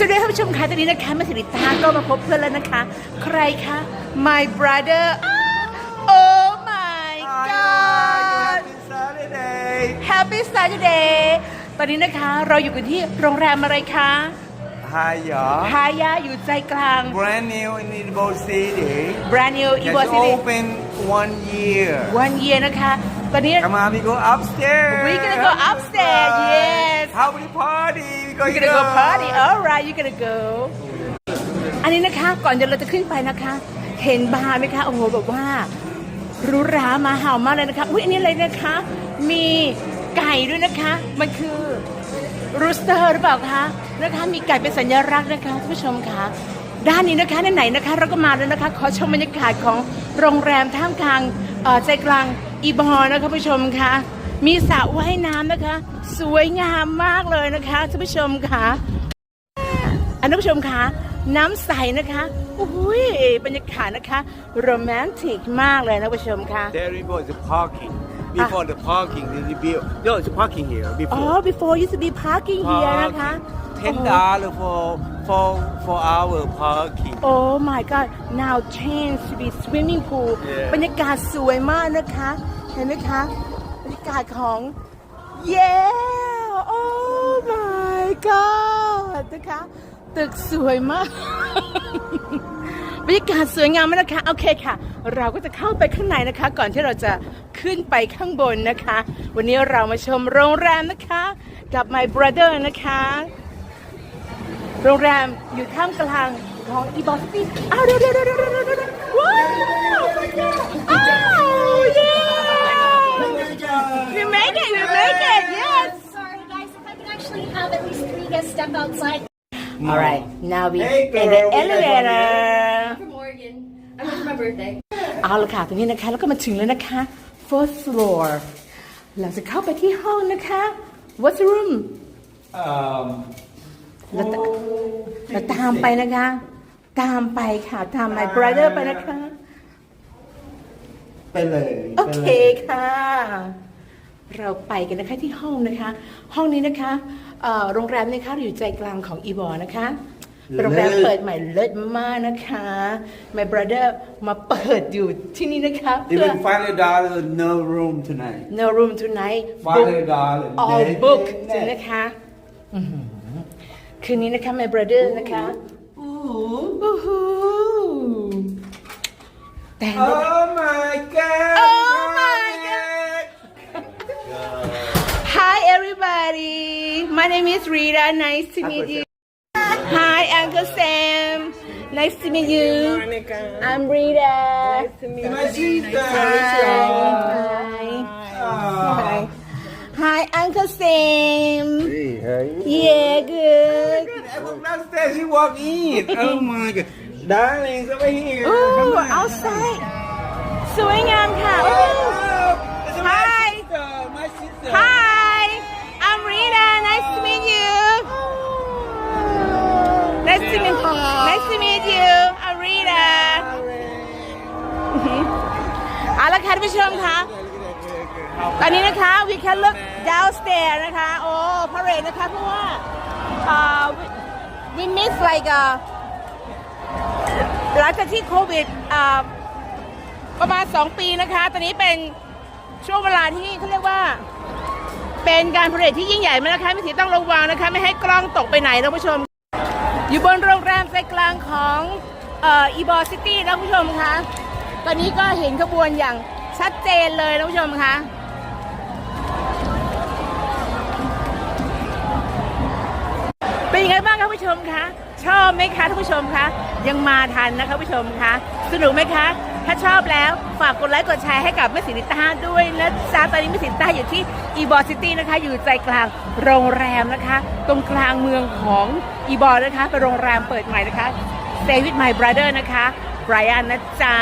สวัสดีท่านผู้ชมคะตอนนี้นะคะมาถึงลิตาก็มาพบเพื่อนแล้วนะคะ ใครคะ my brother อ้าว oh my god Happy Saturday happy Saturday ตอนนี้นะคะเราอยู่กันที่โรงแรมอะไรคะ Hiya ฮายาอยู่ใจกลาง Brand new in Ibo City brand new Just Ibo City open one year one year นะคะตอนนี้ Come on we go upstairs we gonna go upstairs yes How many party you gonna go party alright you gonna go อันนี้นะคะก่อนจะเราจะขึ้นไปนะคะ เห็นบาร์ไหมคะโอ้โหแบบว่าหรูหรามาเห่ามากเลยนะคะอุ้ยอันนี้อะไรนะคะ มีไก่ด้วยนะคะ มันคือรูสเตอร์หรือเปล่าคะนะคะมีไก่เป็นสัญลักษณ์นะคะท่านผู้ชมคะด้านนี้นะคะไหนๆนะคะ เราก็มาแล้วนะคะ ขอชมบรรยากาศของโรงแรมท่ามกลางใจกลางอีบอนะคะผู้ชมคะ มีสระว่ายน้ำนะคะ สวยงามมากเลยนะคะท่านผู้ชมคะอันท่านผู้ชมคะน้ำใสนะคะอุ้ยบรรยากาศนะคะโรแมนติกมากเลยนะผู้ชมคะ There we go the parking Before the parking the bill No it's parking here อ๋อ before before used to be parking here นะคะ Ten dollar for for for our parking โอ้ my god now change to be swimming pool Yeah. บรรยากาศสวยมากนะคะ เห็นไหมคะบรรยากาศของ yeah oh my god นะคะ ตึกสวยมาก บรรยากาศสวยงามมากนะคะ โอเคค่ะ เราก็จะเข้าไปข้างในนะคะ ก่อนที่เราจะขึ้นไปข้างบนนะคะ วันนี้เรามาชมโรงแรมนะคะ กับ my brother นะคะ โรงแรมอยู่ท่ามกลางของอีบอสตี้อ้าวเดี๋ยวเดี๋ยวเดี๋ยวเดี๋ยวเดี๋ยวเดี๋ยวว้าวอ้าว all right now we Hey, in girl, the we got elevator For Morgan. I went for my birthday. เอาละค่ะตรงนี้นะคะแล้วก็มาถึงแล้วนะคะ fourth floor เราจะเข้าไปที่ห้องนะคะ what's the room um เราตเราตามไปนะคะ ตามไปค่ะตาม my brother ไปนะคะ ไปเลยโอเคค่ะ เราไปกันนะคะที่ห้องนะคะ ห้องนี้นะคะเอ่อโรงแรมเนะคะอยู่ใจกลางของอีบอนะคะเป็นโรงแรมเปิดใหม่เลิศมากนะคะ my brother มาเปิดอยู่ที่นี่นะคะเพื่อ Even five dollar no room tonight no room tonight five dollar all book นะคะอื้อหือคืนนี้นะคะ my brother นะคะอู้หูแต่งตัว Oh my god my name is Rita nice to meet you Hi Uncle Sam nice to meet you I'm Rita nice to meet My sister Hi Hi Hi Uncle Sam Hey, hey. Yeah good I was downstairs, she walked in. Oh my god. Darling, over here. Come Ooh on. outside สวยงามค่ะ Oh, Ooh. it's Hi. my sister. My sister. Hi, Nice to meet you. I'm Rita. เอาละค่ะท่านผู้ชมคะตอนนี้นะคะ we can look downstairs นะคะ โอ้พาเรดนะคะ เพราะว่าเอ่อ we- miss like a หลังจากที่โควิดประมาณ 2 ปีนะคะ ตอนนี้เป็นช่วงเวลาที่เขาเรียกว่า เป็นการพาเรดที่ยิ่งใหญ่มากนะคะไม่สีต้องระวังนะคะ ไม่ให้กล้องตกไปไหนนะผู้ชม อยู่บนโรงแรมใจกลางของอีบอซิตี้นะผู้ชมคะตอนนี้ก็เห็นขบวนอย่างชัดเจนเลยนะผู้ชมคะเป็นยังไงบ้างคะผู้ชมคะชอบไหมคะท่านผู้ชมคะยังมาทันนะคะผู้ชมคะสนุกไหมคะถ้าชอบแล้วฝากกดไลค์กดแชร์ให้กับแม่สินิต้าด้วยนะจ๊ะตอนนี้แม่สินิต้าอยู่ที่อีบอซิตี้นะคะ อยู่ใจกลาง โรงแรมนะคะ ตรงกลางเมืองของอีบอนะคะเป็นโรงแรมเปิดใหม่นะคะ Stay with my brother นะคะไบรอันนะจ๊ะ